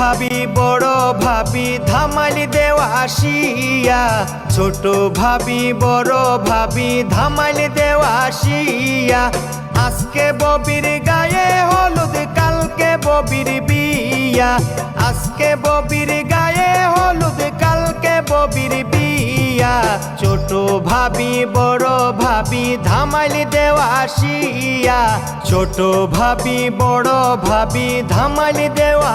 ভাবি, বড় ভাবি, ধামালি দেওয়া আসিয়া। ছোট ভাবি, বড় ভাবি, ধামালি দেওয়া আসিয়া। আজকে ববির গায়ে হলুদ, কালকে ববির বিয়া। আজকে ববির গায়ে হলুদ কালকে ববির বিয়া? ছোট ভাবি, বড় ভাবি ধামালি দেওয়াশিয়া ছোট ভাবি, বড় ভাবি ধামালি দেওয়া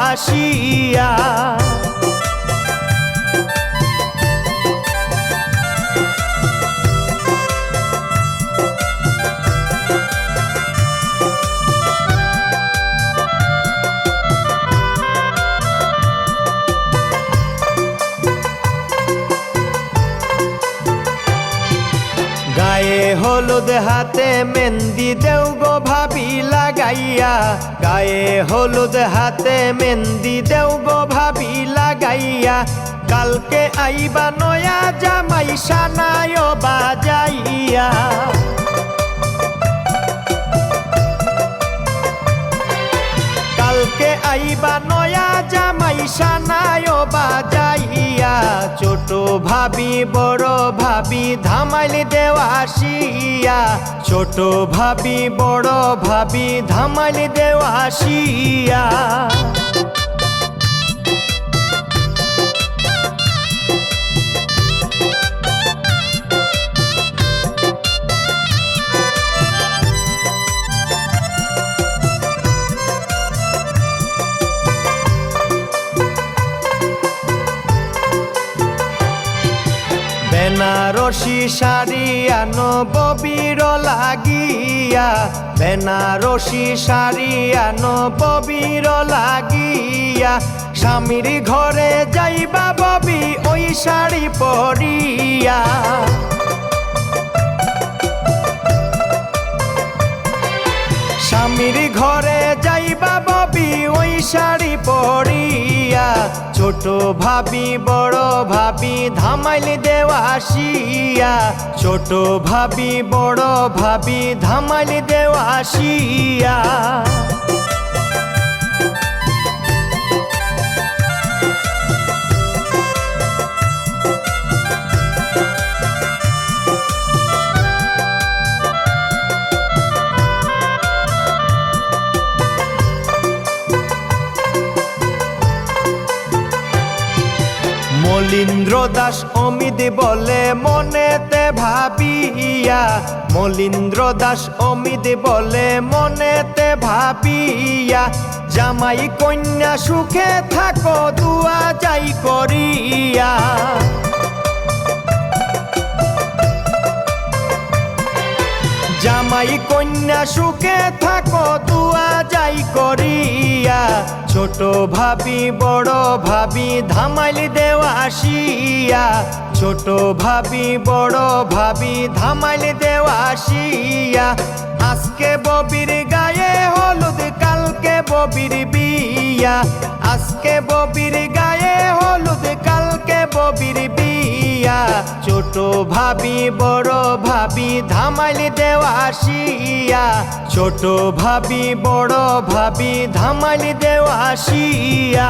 হলুদ হাতে মেহেন্দি দেও গো ভাবি লাগাইয়া। গায়ে হলুদ হাতে মেহেন্দি দেও গো ভাবি লাগাইয়া। কালকে আইবা নয়া জামাই সানায় বাজাইয়া। কালকে আইবা নয়া জামাই সানায় বাজাইয়া। ছোট ভাবি বড় ভাবি ধামাইল দেওয়াশিয়া ছোট ভাবি বড় ভাবি ধামাইল দেওয়া বেনারসি শাড়ি আনো, ববির লাগিয়া। বেনারসি শাড়ি আনো, ববির লাগিয়া। স্বামীর ঘরে যাইবা ববি, ওই শাড়ি পরিয়া। স্বামীর ঘরে যাইবা ববি, ওই শাড়ি পরিয়া। ছোট ভাবি বড় ভাবি ধামাইল দেওয়াশিয়া ছোট ভাবি বড় ভাবি ধামাইল দেওয়া আসিয়া মলিন্দ্র দাস অমিত বলে মনেতে ভাবিয়া। মলিন্দ্র দাস অমিত বলে মনেতে ভাবিয়া। জামাই কন্যা সুখে থাকো, দুয়া যাই করিয়া। জামাই কন্যা সুখে থাকো ছোট ভাবি, বড় ভাবি, ধামাইল দেওয়া আসিয়া। ছোট ভাবি, বড় ভাবি, ধামাইল দেওয়া আসিয়া। আজকে ববির গায়ে হলুদ, কালকে ববির বিয়া। আজকে ববির ছোট ভাবি বড় ভাবি ধামাইল দেওয়াশিয়া ছোট ভাবি বড় ভাবি ধামাইল দেওয়া আসিয়া